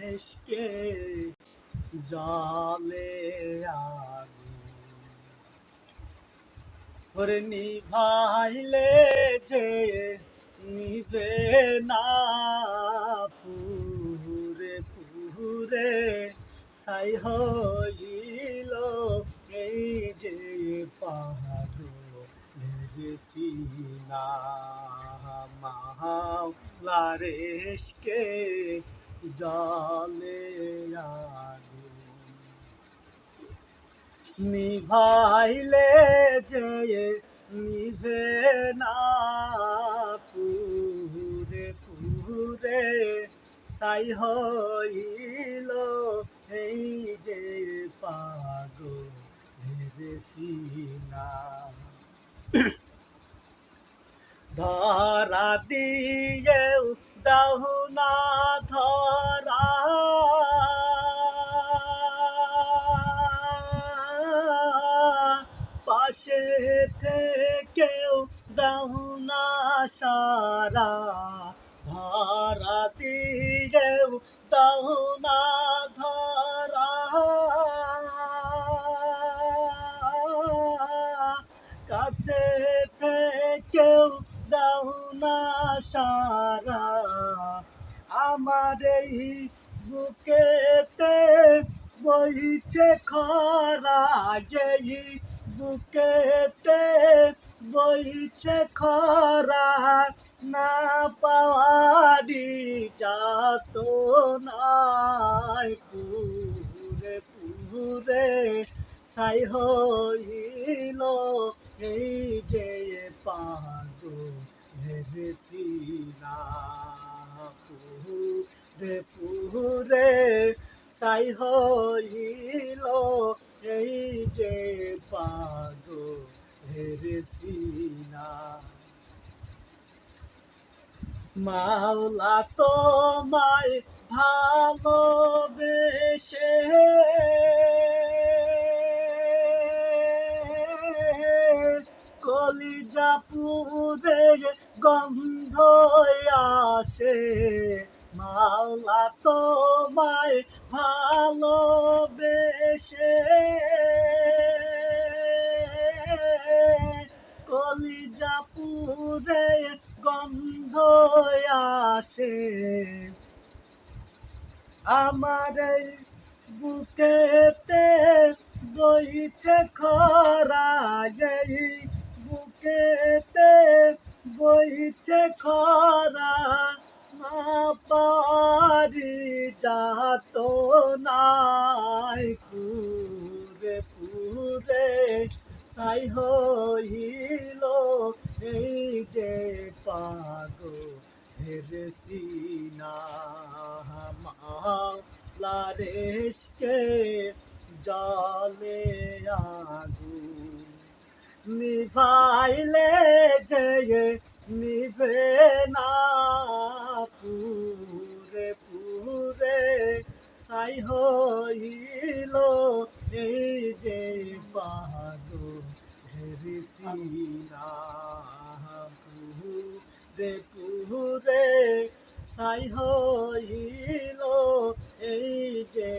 হেসকে জলে আগুন। নিভাইলে যে নিভে না পুরে পুরে ছাই হইল এই যে পাহাড় সিনা মাহালারেশকে জলে আগুন। নিভাইলে যে নিভে না পুরে পুরে সাই হইল এই যে পাগো সিনা ধরা দিয়ে দাহুনা ধরা। পাশে থেকেও দাহুনা সারা ধরা দাহুনা ধরা সারা আমার এই বুকেতে বইছে খরা এই বুকেতে বইছে খরা, না পাওয়ারি যাত নাই পুরে পুরে ছাই হইল এই যে পাগো ভেবেছিলা পুরে পুরে ছাই হইল এই যে পাগো ভেবেছিলা মাওলা তোমায় ভালোবেসে কলিজা পুরে গন্ধ আসে মাওলা তোমায় ভালোবেসে। কলিজা পুরে গন্ধ আসে আমার বুকেতে বইছে খরা বুকেতে বইছে খরা না পারি যাত নাই, পুরে পুরে সাই হইল এই যে পাগো হেরেসিনা মালারেশকে জলে আগুন নিভাইলে যে নিভে না পুরে পুরে সাই হইল এই যে পাগো হেরিসিনা পুরে পুরে সাই হইল এই যে